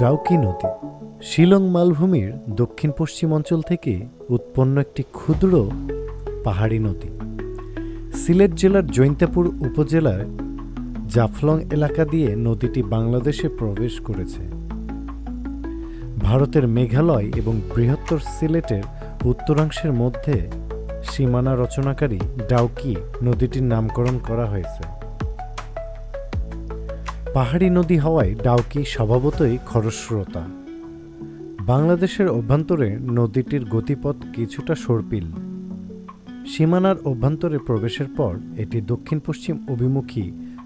ডাউকি নদী, শিলং মালভূমির দক্ষিণ পশ্চিম অঞ্চল থেকে উৎপন্ন একটি ক্ষুদ্র পাহাড়ি নদী। সিলেট জেলার জৈন্তাপুর উপজেলার জাফলং এলাকা দিয়ে নদীটি বাংলাদেশে প্রবেশ করেছে। ভারতের মেঘালয় এবং বৃহত্তর সিলেটের উত্তরাংশের মধ্যে সীমানা রচনাকারী ডাউকি নদীটির নামকরণ করা হয়েছে। পাহাড়ি নদী হওয়ায় ডাউকি স্বভাবতই খরস্রোতা। বাংলাদেশের অভ্যন্তরে নদীটির গতিপথ কিছুটা সর্পিল। সীমানার অভ্যন্তরে প্রবেশের পর এটি দক্ষিণ পশ্চিম অভিমুখী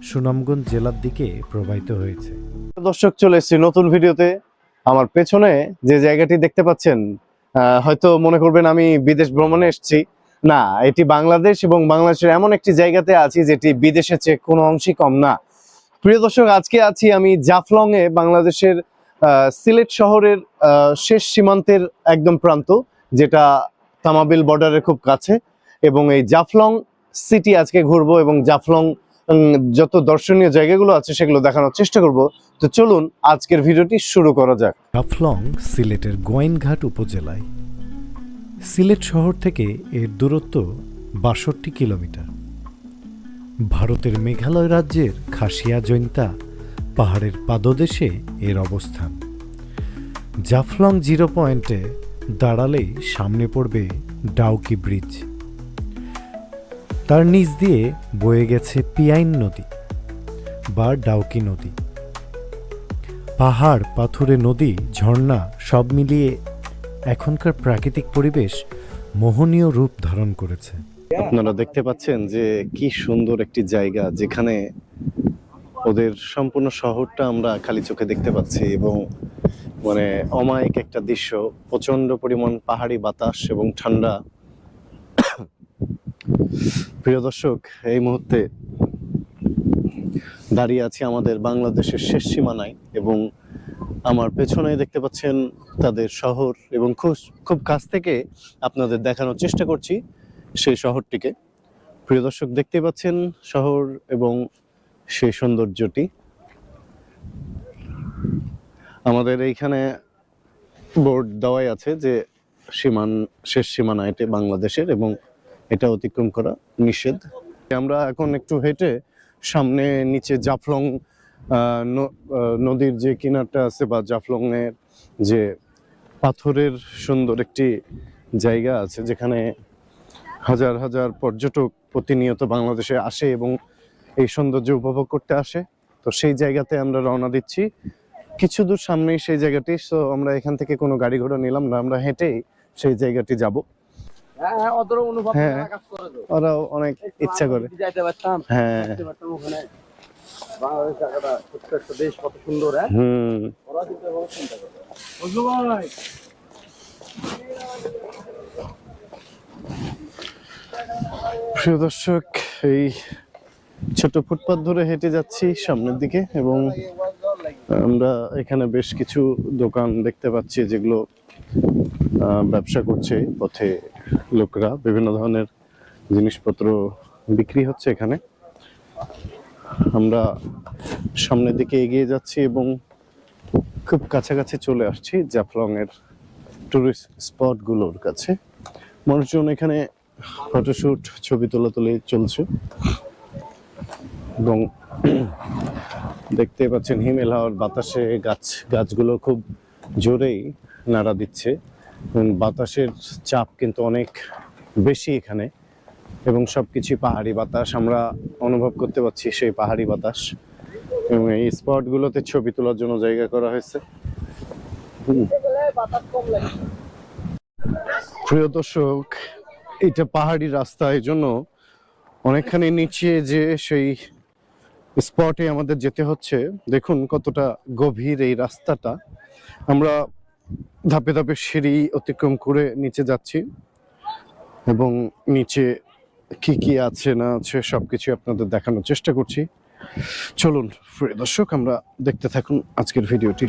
সুনামগঞ্জ জেলার দিকে প্রবাহিত হয়েছে। দর্শক, চলে এসেছি নতুন ভিডিওতে। আমার পেছনে যে জায়গাটি দেখতে পাচ্ছেন হয়তো মনে করবেন আমি বিদেশ ভ্রমণে এসেছি। না, এটি বাংলাদেশ এবং বাংলাদেশের এমন একটি জায়গাতে আছি যেটি বিদেশের চেয়ে কোনো অংশই কম না। প্রিয় দর্শক, আজকে আছি আমি জাফলং এ বাংলাদেশের সিলেট শহরের শেষ সীমান্তের একদম প্রান্ত, যেটা তামাবিল বর্ডারের খুব কাছে। এবং এই জাফলং সিটি আজকে ঘুরবো এবং জাফলং যত দর্শনীয় জায়গাগুলো আছে সেগুলো দেখানোর চেষ্টা করব। তো চলুন, আজকের ভিডিওটি শুরু করা যাক। জাফলং সিলেটের গোয়াইনঘাট উপজেলায়। সিলেট শহর থেকে এর দূরত্ব বাষট্টি কিলোমিটার। ভারতের মেঘালয় রাজ্যের খাসিয়া জৈন্তা, পাহাড়ের পাদদেশে এর অবস্থান। জাফলং জিরো পয়েন্টে দাঁড়ালেই সামনে পড়বে ডাউকি ব্রিজ। তার নিচ দিয়ে বয়ে গেছে পিয়াইন নদী বা ডাউকি নদী। পাহাড়, পাথুরে নদী, ঝর্ণা সব মিলিয়ে এখনকার প্রাকৃতিক পরিবেশ মোহনীয় রূপ ধারণ করেছে। আপনারা দেখতে পাচ্ছেন যে কি সুন্দর একটি জায়গা যেখানে ওদের সম্পূর্ণ শহরটা আমরা খালি চোখে দেখতে পাচ্ছি এবং মানে অমায়িক একটা দৃশ্য প্রচণ্ড পরিমাণ পাহাড়ি বাতাস এবং ঠান্ডা। প্রিয় দর্শক, এই মুহূর্তে দাঁড়িয়ে আছি আমাদের বাংলাদেশের শেষ সীমানায় এবং আমার পেছনে দেখতে পাচ্ছেন তাদের শহর এবং খুব খুব কাছ থেকে আপনাদের দেখানোর চেষ্টা করছি। সেই শহরটিকে। প্রিয় দর্শক দেখতে পাচ্ছেন শহর এবং সেই সৌন্দর্যটি। আমাদের এইখানে বোর্ড দেওয়াই আছে যে সীমান, শেষ সীমানা এটি বাংলাদেশের এবং এটা অতিক্রম করা নিষেধ। আমরা এখন একটু হেঁটে সামনে নিচে জাফলং নদীর যে কিনারটা আছে বা জাফলং এর যে পাথরের সুন্দর একটি জায়গা আছে যেখানে হাজার হাজার পর্যটক প্রতিনিয়ত বাংলাদেশে আসে এবং এই সৌন্দর্য উপভোগ করতে আসে। তো সেই জায়গাতে আমরা রওনা দিচ্ছি। কিছু দূর সামনেই সেই জায়গাটি সো আমরা এখান থেকে কোনো গাড়ি ঘোড়া নিলাম না আমরা হেঁটেই সেই জায়গাটি যাব। হ্যাঁ হ্যাঁ হ্যাঁ। তো ওরাও অনেক ইচ্ছা করে। হ্যাঁ। হ্যাঁ? হুম। প্রিয় দর্শক, এই ছোট ফুটপাথ ধরে হেঁটে যাচ্ছি সামনের দিকে এবং আমরা এখানে বেশ কিছু দোকান দেখতে পাচ্ছি যেগুলো ব্যবসা করছে পথে লোকরা। বিভিন্ন ধরনের জিনিসপত্র বিক্রি হচ্ছে এখানে। আমরা সামনের দিকে এগিয়ে যাচ্ছি এবং খুব কাছাকাছি চলে আসছি জাফলং এর টুরিস্ট স্পটগুলোর কাছে। মানুষজন এখানে ফটোশুট, ছবি তোলাতুলি চলছে। এবং দেখতে পাচ্ছেন হিমেল হাওয়ার বাতাসে গাছ, গাছগুলো খুব জোরেই নাড়া দিচ্ছে। বাতাসের চাপ কিন্তু অনেক বেশি এখানে। এবং সব সবকিছু পাহাড়ি বাতাস, আমরা অনুভব করতে পারছি সেই পাহাড়ি বাতাস। এবং এই স্পটগুলোতে ছবি তোলার জন্য জায়গা করা হয়েছে। প্রিয় দর্শক এটা পাহাড়ি রাস্তা এই জন্য অনেকখানি নিচে যে সেই স্পটে আমাদের যেতে হচ্ছে, দেখুন কতটা গভীর এই রাস্তাটা। আমরা ধাপে ধাপে সিঁড়ি অতিক্রম করে নিচে যাচ্ছি এবং নিচে কি কি আছে, না আছে, সবকিছু আপনাদের দেখানোর চেষ্টা করছি। চলুন দর্শক, আমরা দেখতে থাকুন আজকের ভিডিওটি।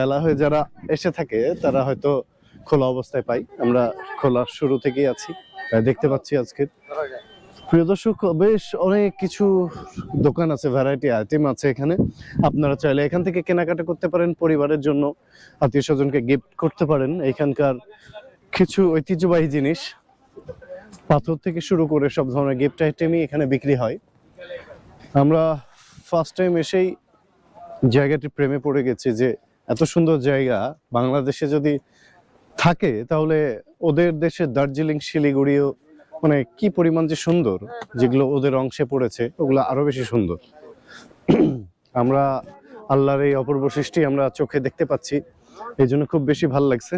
বেলা হয়ে যারা এসে থাকে, তারা হয়তো খোলা অবস্থায় পাই। আমরা খোলার শুরু থেকেই আছি দেখতে পাচ্ছি আজকে। প্রিয় দর্শক, বেশ অনেক কিছু দোকান আছে ভ্যারাইটি আইটেম আছে এখানে। আপনারা চাইলে এখান থেকে কেনাকাটা করতে পারেন, পরিবারের জন্য আত্মীয় স্বজনকে গিফট করতে পারেন। এখানকার কিছু ঐতিহ্যবাহী জিনিস, পাথর থেকে শুরু করে সব ধরনের গিফট আইটেমই এখানে বিক্রি হয়। আমরা ফার্স্ট টাইম এসেই জায়গাটি প্রেমে পড়ে গেছি যে এত সুন্দর জায়গা বাংলাদেশে যদি থাকে, তাহলে ওদের দেশে দার্জিলিং শিলিগুড়িও মানে কি পরিমাণ যে সুন্দর, যেগুলো ওদের অংশে পড়েছে, ওগুলো আরও বেশি সুন্দর। আমরা আল্লাহর এই অপূর্ব সৃষ্টি আমরা চোখে দেখতে পাচ্ছি, এই জন্য খুব বেশি ভালো লাগছে।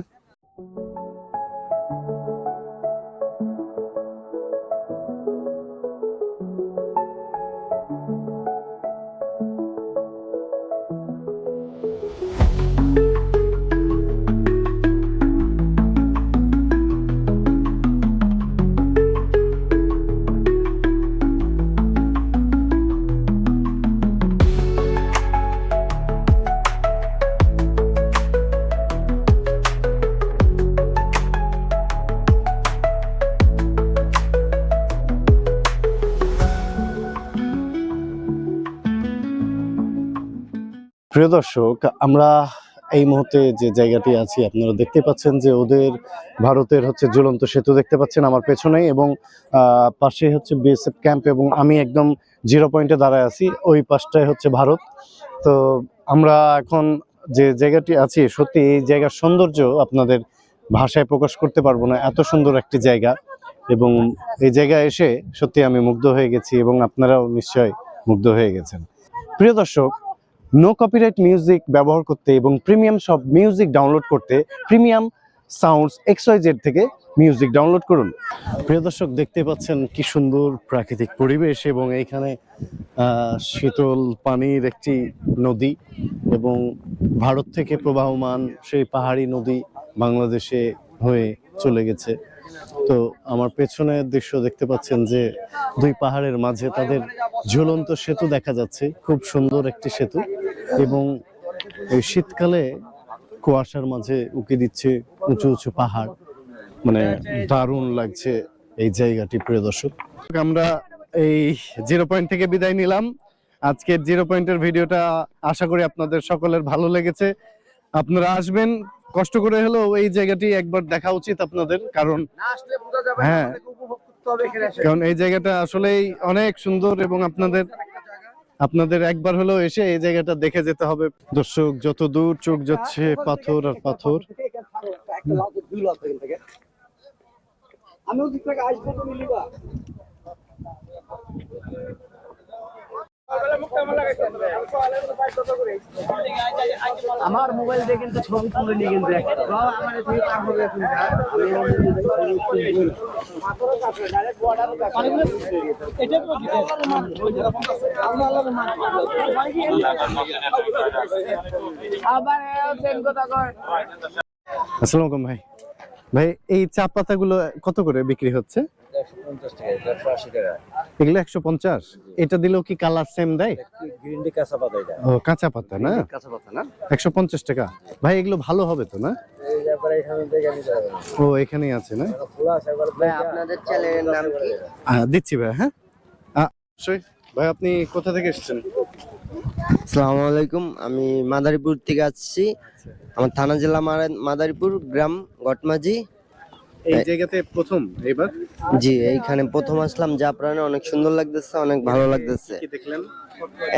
প্রিয় দর্শক, আমরা এই মুহূর্তে যে জায়গাটি আছি, আপনারা দেখতে পাচ্ছেন যে ওদের ভারতের হচ্ছে ঝুলন্ত সেতু দেখতে পাচ্ছেন আমার পেছনে এবং পাশে হচ্ছে বিএসএফ ক্যাম্প এবং আমি একদম জিরো পয়েন্টে দাঁড়ায় আছি, ওই পাশটায় হচ্ছে ভারত। তো আমরা এখন যে জায়গাটি আছি, সত্যি এই জায়গার সৌন্দর্য আপনাদের ভাষায় প্রকাশ করতে পারব না, এত সুন্দর একটি জায়গা এবং এই জায়গায় এসে সত্যি আমি মুগ্ধ হয়ে গেছি এবং আপনারাও নিশ্চয় মুগ্ধ হয়ে গেছেন। প্রিয় দর্শক নো কপিরাইট মিউজিক ব্যবহার করতে এবং প্রিমিয়াম সব মিউজিক ডাউনলোড করতে প্রিমিয়াম সাউন্ডস এক্সওয়াইজেড থেকে মিউজিক ডাউনলোড করুন। প্রিয় দর্শক দেখতে পাচ্ছেন কি সুন্দর প্রাকৃতিক পরিবেশ এবং এইখানে শীতল পানির একটি নদী এবং ভারত থেকে প্রবাহমান সেই পাহাড়ি নদী বাংলাদেশে হয়ে চলে গেছে। তো আমার পেছনের দৃশ্য দেখতে পাচ্ছেন যে দুই পাহাড়ের মাঝে তাদের ঝুলন্ত সেতু দেখা যাচ্ছে। খুব সুন্দর একটি সেতু। এবং এই শীতকালে কুয়াশার মাঝে উকি দিচ্ছে উঁচু উঁচু পাহাড়। মানে দারুণ লাগছে এই জায়গাটি প্রিয় দর্শক। আমরা এই জিরো পয়েন্ট থেকে বিদায় নিলাম। আজকের জিরো পয়েন্টের ভিডিওটা আশা করি আপনাদের সকলের ভালো লেগেছে। আপনারা আসবেন কষ্ট করে হলেও এই জায়গাটি একবার দেখা উচিত আপনাদের কারণ হ্যাঁ। কারণ এই জায়গাটা আসলেই অনেক সুন্দর এবং আপনাদের আপনাদের একবার হলেও এসে এই জায়গাটা দেখে যেতে হবে দর্শক, যত দূর চোখ যাচ্ছে পাথর আর পাথর একটা লাউ দুই লাউ এখান থেকে। আমি ওদিক থেকে আসব আমার মোবাইল দিয়ে কিন্তু ছবি তুলে নিয়ে কিন্তু একটা। বাবা, আমার এদিকে পার হবে এখন। আমি ওর মধ্যে দেখি ছবি তুলে নিয়ে নিই। পাথরের কাছে, direct border এর কাছে। আবার সেম কথা কয় আসসালামু আলাইকুম ভাই ভাই এই চা পাতাগুলো কত করে বিক্রি হচ্ছে এগুলো একশো পঞ্চাশ? এটা দিলেও কি কালার সেম দেয়? কাঁচা পাতা ও কাঁচা পাতা না? কাঁচা পাতা না? একশো পঞ্চাশ টাকা। ভাই এগুলো ভালো হবে তো না? ও এখানেই আছে না? খোলা আছে একবার ভাই আপনাদের চ্যানেলের নাম কি? দিচ্ছি ভাই হ্যাঁ? ভাই আপনি কোথা থেকে এসেছেন? আসসালামু আলাইকুম আমি মাদারীপুর থেকে আসছি। আমার থানা জেলা মাদারীপুর গ্রাম গটমাজি এই জায়গাতে প্রথম এবার জি এইখানে প্রথম আসলাম। যা প্রাণে অনেক সুন্দর লাগতেছে অনেক ভালো লাগতেছে। কি দেখলেন?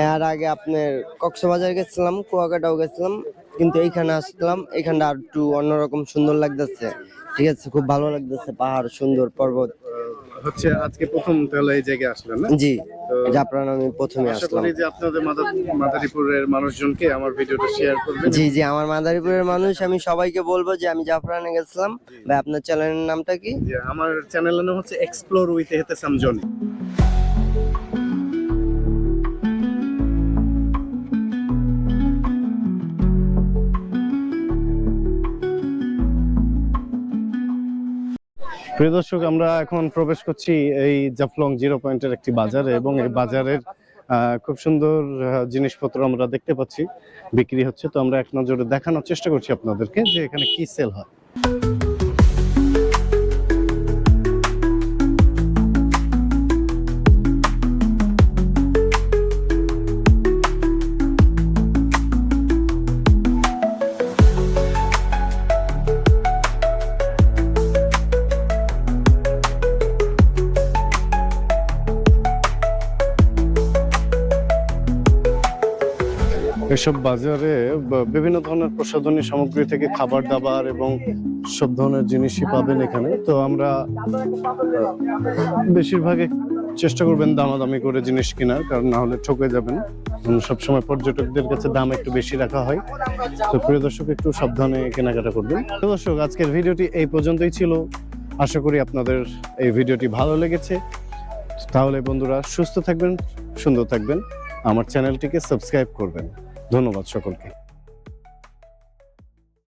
এর আগে আপনার কক্সবাজার গেছিলাম কুয়াকাটাও গেছিলাম কিন্তু এইখানে আসলাম এখানটা আর একটু অন্যরকম সুন্দর লাগতেছে। ঠিক আছে খুব ভালো লাগতেছে পাহাড় সুন্দর পর্বত। হচ্ছে আজকে প্রথম তাহলে এই জায়গায় আসলেন না? জি জাফরান আমি প্রথমে আশা আসলাম। করি যে আপনাদের মাদার- মাদারীপুরের মানুষজনকে আমার ভিডিওটা শেয়ার করবেন। জি জি আমার মাদারীপুরের মানুষ আমি সবাইকে বলব যে আমি জাফরানে গেছিলাম। ভাই আপনার চ্যানেলের নামটা কি? যে আমার চ্যানেলের নাম হচ্ছে এক্সপ্লোর উইথ হেতে সামজন প্রিয় দর্শক, আমরা এখন প্রবেশ করছি এই জাফলং জিরো পয়েন্টের একটি বাজারে এবং এই বাজারের খুব সুন্দর জিনিসপত্র আমরা দেখতে পাচ্ছি। বিক্রি হচ্ছে, তো আমরা এক নজরে দেখানোর চেষ্টা করছি আপনাদেরকে যে এখানে কি সেল হয়। এসব বাজারে বিভিন্ন ধরনের প্রসাধনী সামগ্রী থেকে খাবার দাবার এবং সব ধরনের জিনিসই পাবেন এখানে। তো আমরা আহ, বেশিরভাগই চেষ্টা করবেন দামাদামি করে জিনিস কেনার কারণ না হলে ঠকে যাবেন। সবসময় পর্যটকদের কাছে দাম একটু বেশি রাখা হয়। তো প্রিয় দর্শক একটু সাবধানে কেনাকাটা করবেন। তো দর্শক আজকের ভিডিওটি এই পর্যন্তই ছিল। আশা করি আপনাদের এই ভিডিওটি ভালো লেগেছে। তাহলে বন্ধুরা সুস্থ থাকবেন সুন্দর থাকবেন। আমার চ্যানেলটিকে সাবস্ক্রাইব করবেন। ধন্যবাদ সকলকে।